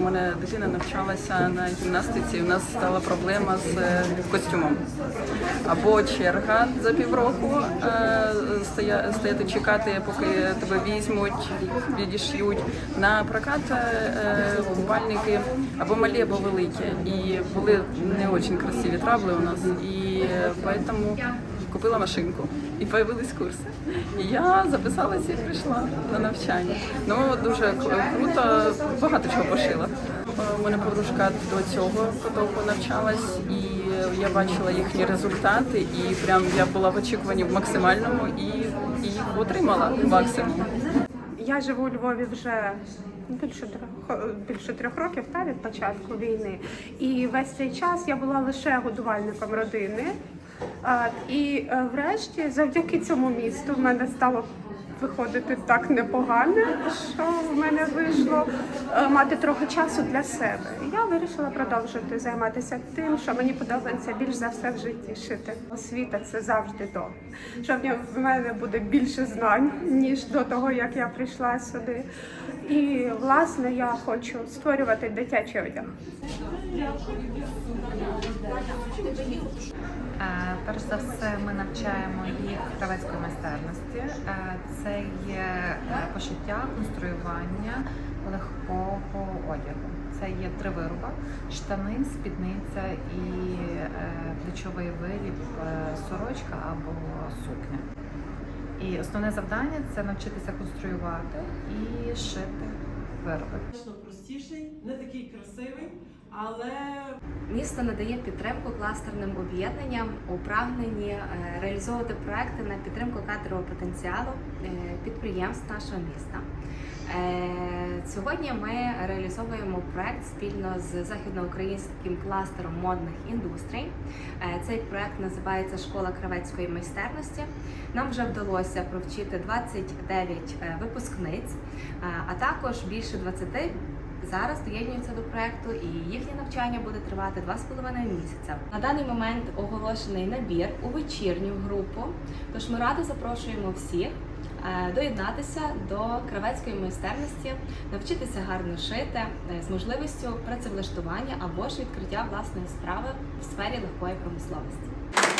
У мене дитина навчалася на гімнастиці. і в нас стала проблема з е, костюмом. Або черга за півроку е, стояти, чекати, поки тебе візьмуть, відіш'ють на прокат е, купальники або малі, або великі. І були не дуже красиві трабли у нас, і тому купила машинку і появились курси. І я записалася і прийшла на навчання. Ну дуже круто, багато чого пошила. У мене подружка до цього потоку навчалась, і я бачила їхні результати, і прям я була в очікуванні в максимальному і, і отримала максимум. Я живу у Львові вже більше трьох більше трьох років та від початку війни. І весь цей час я була лише годувальником родини. І е, врешті, завдяки цьому місту, в мене стало виходити так непогано, що в мене вийшло е, мати трохи часу для себе. Я вирішила продовжити займатися тим, що мені подобається більш за все в житті шити. Освіта це завжди добре. Що в мене буде більше знань ніж до того, як я прийшла сюди. І власне я хочу створювати дитячий одяг. Е, Перш за все, ми навчаємо їх кравецької майстерності. Е, Це є е, пошиття, конструювання легкого одягу. Це є три вироби: штани, спідниця і е, плечовий виріб, е, сорочка або сукня. І основне завдання це навчитися конструювати і шити вироби. Простіший, не такий красивий, але Місто надає підтримку кластерним об'єднанням у прагненні е, реалізовувати проекти на підтримку кадрового потенціалу е, підприємств нашого міста. Е, Сьогодні ми реалізовуємо проект спільно з західноукраїнським кластером модних індустрій. Цей проект називається Школа кравецької майстерності. Нам вже вдалося провчити 29 е, випускниць, а також більше 20 зараз доєднуються до проекту, і їхнє навчання буде тривати 2,5 місяця. На даний момент оголошений набір у вечірню групу. Тож ми радо запрошуємо всіх е, доєднатися до кравецької майстерності, навчитися гарно шити е, з можливістю працевлаштування або ж відкриття власної справи в сфері легкої промисловості.